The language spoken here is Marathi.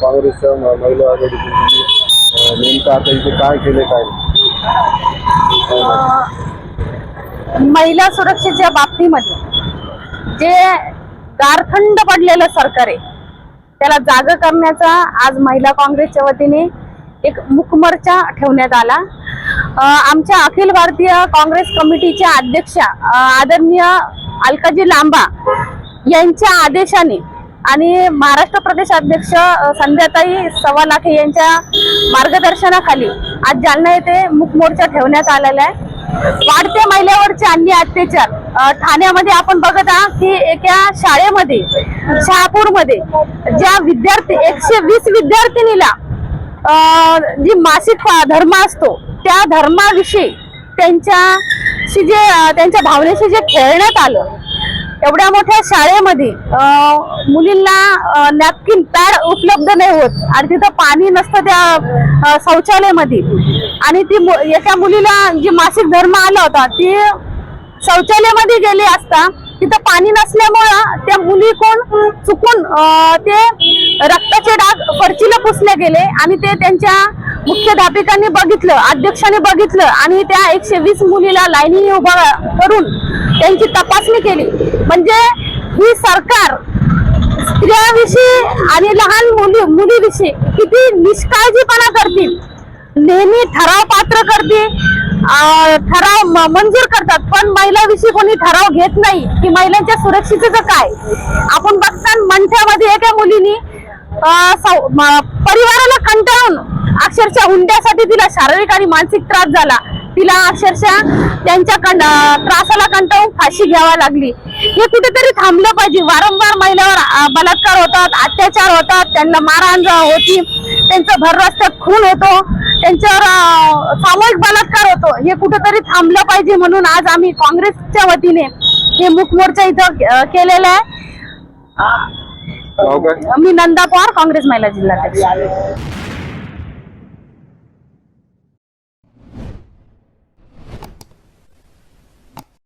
काँग्रेसच्या महिला आघाडीतून नेमकं आता इथे काय केले काय महिला सुरक्षेच्या बाबतीमध्ये जे गारखंड पडलेलं सरकार आहे त्याला जाग करण्याचा आज महिला काँग्रेसच्या वतीने एक मुखमोर्चा ठेवण्यात आला. आमच्या अखिल भारतीय काँग्रेस कमिटीच्या अध्यक्षा आदरणीय अलकाजी लांबा यांच्या आदेशाने आणि महाराष्ट्र प्रदेश अध्यक्ष संध्याताई सव्वा लाखे यांच्या मार्गदर्शनाखाली आज जालना येथे मुखमोर्चा ठेवण्यात आलेला आहे. वाढत्या महिलावरचे अन्य अत्याचार ठाण्यामध्ये आपण बघत आहात की एका शाळेमध्ये शहापूरमध्ये ज्या विद्यार्थी एकशे वीस विद्यार्थिनीला जी मासिक धर्म असतो त्या धर्माविषयी त्यांच्याशी जे त्यांच्या भावनेशी जे खेळण्यात आलं एवढ्या मोठ्या शाळेमध्ये मुलींना नॅपकिन पॅड उपलब्ध नाही होत. आणि तिथं पाणी नसतं त्या शौचालयामध्ये. आणि ती मु- एका मुलीला जी मासिक धर्म आला होता ती शौचालयामध्ये गेली असता तिथं पाणी नसल्यामुळं त्या मुली कोण चुकून ते रक्ताचे डाग फरचीला पुसले गेले आणि ते त्यांच्या मुख्याध्यापिकांनी बघितलं अध्यक्षाने बघितलं आणि त्या एकशे वीस मुलीला लाईनी उभा करून त्यांची तपासणी केली. म्हणजे ही सरकार स्त्रियाविषयी आणि लहान मुली मुलीविषयी किती निष्काळजीपणा करतील नेहमी ठराव पात्र करते ठराव म- मंजूर करतात पण महिलाविषयी कोणी ठराव घेत नाही. की महिलांच्या सुरक्षेचं काय? आपण बघता मंठ्यामध्ये एका मुलीनी म- परिवाराला कंटाळून अक्षरशः हुंड्यासाठी तिला शारीरिक आणि मानसिक त्रास झाला. तिला अक्षरशः त्यांच्या कंड त्रासाला कंटाळून फाशी घ्यावा लागली. हे कुठेतरी थांबलं पाहिजे. वारंवार महिलावर बलात्कार होतात अत्याचार होतात त्यांना मारहाण होती त्यांचं भर रस्त्यात खून होतो त्यांच्यावर सामूहिक बलात्कार होतो. हे कुठेतरी थांबलं पाहिजे म्हणून आज आम्ही काँग्रेसच्या वतीने हे मुख मोर्चा इथं केलेला आहे. काय मी नंदा पवार काँग्रेस महिला जिल्हाध्यक्ष.